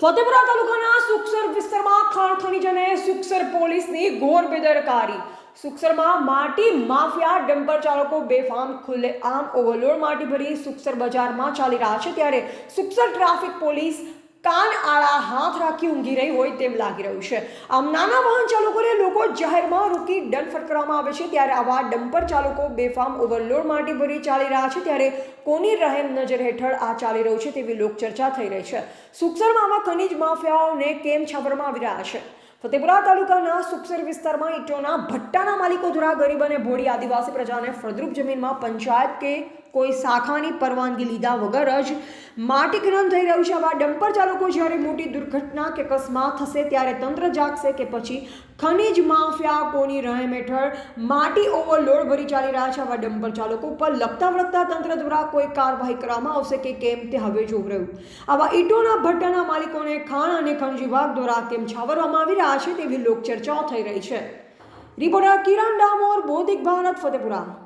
ફતેપુરા તાલુકાના સુખસર વિસ્તારમાં ખાણ ખનીજ અને સુખસર પોલીસની ઘોર બેદરકારી. સુખસરમાં માટી માફિયા ડમ્પર ચાલકો બેફામ ખુલ્લે આમ ઓવરલોડ માટી ભરી સુખસર બજારમાં ચાલી રહ્યા છે ત્યારે સુખસર ટ્રાફિક પોલીસ કાન આળા હાથ રાખી ઊંઘી રહી હોય તેમ લાગી રહ્યું છે. આમ નાના વાહન ચાલકોને લોકો જાહેરમાં રોકી દંડ ફટકારવામાં આવે છે. ત્યારે આવા ડમ્પર ચાલકો બેફામ ઓવરલોડ માટે ભરી ચાલી રહ્યા છે. ત્યારે કોની રહેમ નજર હેઠળ આ ચાલી રહ્યું છે તેવી લોકચર્ચા થઈ રહી છે. સુખસરમાં આવા ખનીજ માફિયાઓને કેમ છાપરમાં આવી રહ્યા છે? ફતેપુરા તાલુકાના સુખસર વિસ્તારમાં ઈટોના ભટ્ટાના માલિકો દ્વારા ગરીબ અને ભોળી આદિવાસી પ્રજાને ફળદ્રુપ જમીનમાં પંચાયત કે કોઈ શાખાની પરવાનગી લીધા વગર જ માટી ખનન થઈ રહ્યું છે. આવા ડમ્પર ચાલકો જ્યારે મોટી દુર્ઘટના કે અકસ્માત થશે ત્યારે તંત્ર જાગશે કે પછી ખનીજ માફિયા કોની રહેમ હેઠળ માટી ઓવરલોડ ભરી ચાલી રહ્યા છે. આવા ડમ્પર ચાલકો ઉપર લગતા વળગતા તંત્ર દ્વારા કોઈ કાર્યવાહી કરવામાં આવશે કે કેમ તે હવે જોવું રહ્યું. આવા ઈંટોના ભટ્ટાના માલિકોને ખાણ અને ખનિજ વિભાગ દ્વારા કેમ છાવરવામાં આવી રહ્યા છે તેવી લોકચર્ચાઓ થઈ રહી છે. રિપોર્ટર કિરણ ડામોર, બોધિક ભારત, ફતેપુરા.